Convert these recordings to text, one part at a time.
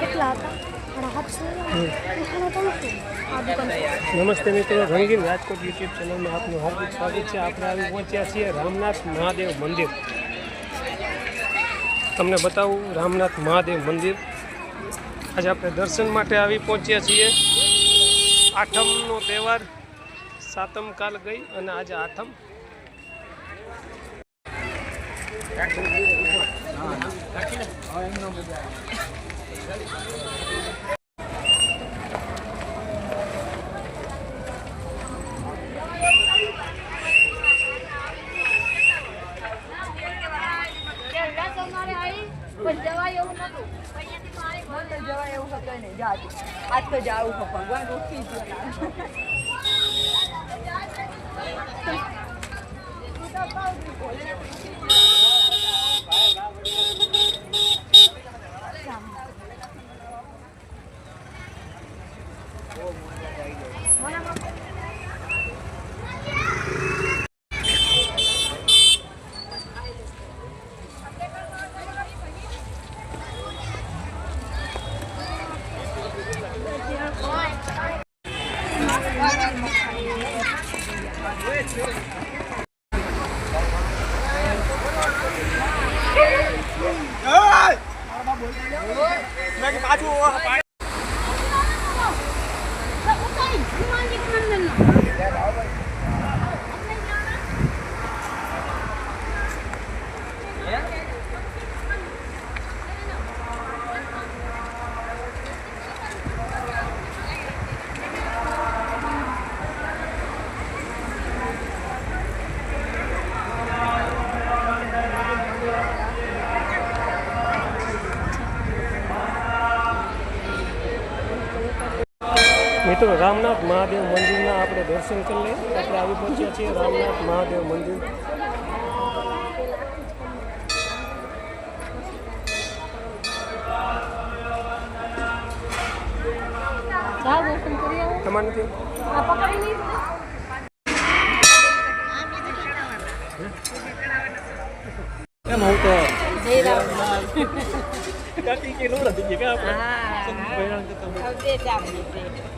કેટલા હતા? નમસ્તે મિત્રો રંગીન રાજકોટ યુટ્યુબ ચેનલમાં આપનું હાર્દિક સ્વાગત છે. આપણે આવી પહોંચ્યા છીએ રામનાથ મહાદેવ મંદિર. તમને બતાવું રામનાથ મહાદેવ મંદિર. આજે આપણે દર્શન માટે આવી પહોંચ્યા છીએ. આઠમનો તહેવાર સાતમ કાલ ગઈ અને આજે આઠમ. જવાય એવું હતું નહીં જાજુ આજ તો જાવું છે ભગવાન ઉઠી ગયો. મિત્રો રામનાથ મહાદેવ મંદિરના આપણે દર્શન કરી લઈએ. આપણે આવી પહોંચ્યા છીએ રામનાથ મહાદેવ મંદિર. તમારે નથી? હું તો કાકી કે નો નથી કે આપણે? હા હવે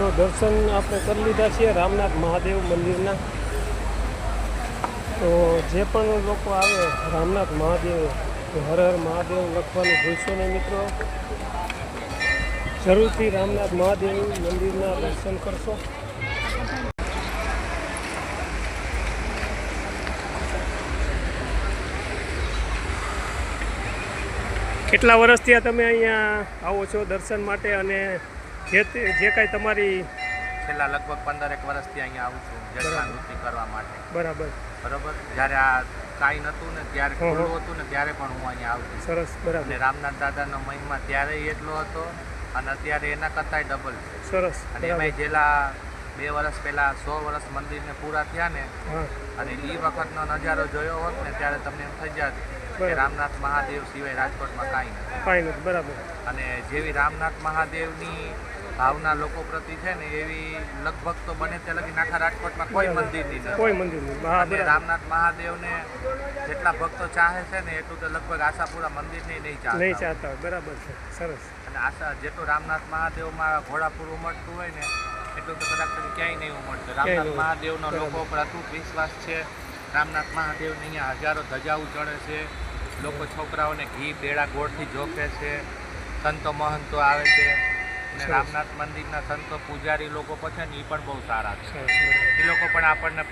તો દર્શન આપણે કરી લીધા છીએ રામનાથ મહાદેવ મંદિરના. તો જે પણ લોકો આવે, રામનાથ મહાદેવ હર હર મહાદેવ લખવાનું ભૂલશો નહીં મિત્રો. જરૂરથી રામનાથ મહાદેવ મંદિરના દર્શન કરશો. કેટલા વર્ષથી તમે અહીંયા આવો છો દર્શન માટે અને જે જે કાંઈ તમારી છેલ્લા લગભગ પંદરેક વર્ષથી અહીંયા આવું છું જળખાનવૃત્તિ કરવા માટે. બરાબર. બરોબર? જ્યારે આ કાંઈ નહોતું ને ત્યારે. ખુલ્લું હતું ને ત્યારે પણ હું અહીંયા આવું સરસ બરાબર. અને રામનાથ દાદાનો મહિમા ત્યારે એટલો હતો અને અત્યારે એના કરતાંય ડબલ છે. સરસ અને એમાં છેલ્લા બે વર્ષ પહેલાં સો વર્ષ મંદિરને પૂરા થયા ને અને એ વખતનો નજારો જોયો હોત ને ત્યારે તમને એમ થઈ જાત કે. રામનાથ મહાદેવ સિવાય રાજકોટમાં કાંઈ નથી. કાંઈ નથી બરાબર. અને જેવી રામનાથ મહાદેવની ભાવના લોકો પ્રતિ છે ને એવી લગભગ તો બને તે લગી નાખા રાજકોટમાં કોઈ મંદિર નહીં કોઈ મંદિર નહીં અને રામનાથ મહાદેવને જેટલા ભક્તો ચાહે છે ને એટલું તો લગભગ આશાપુરા મંદિરની નહીં નહીં ચાહે ચાહતા બરાબર છે. સરસ. અને આશા જેટલું રામનાથ મહાદેવમાં ઘોડાપુર ઉમટતું હોય ને એટલું તો કદાચ ક્યાંય નહીં ઉમટતું. રામનાથ નહીં. મહાદેવનો લોકો પર અતૂટ વિશ્વાસ છે. રામનાથ મહાદેવની અહીંયા હજારો ધજાઓ ચડે છે. લોકો છોકરાઓને ઘી બેડા ગોળથી જોખે છે સંતો મહંતો આવે છે અને રામનાથ મંદિરના સંતો પૂજારી લોકો પછી ને એ પણ બહુ સારા છે. એ લોકો પણ આપણને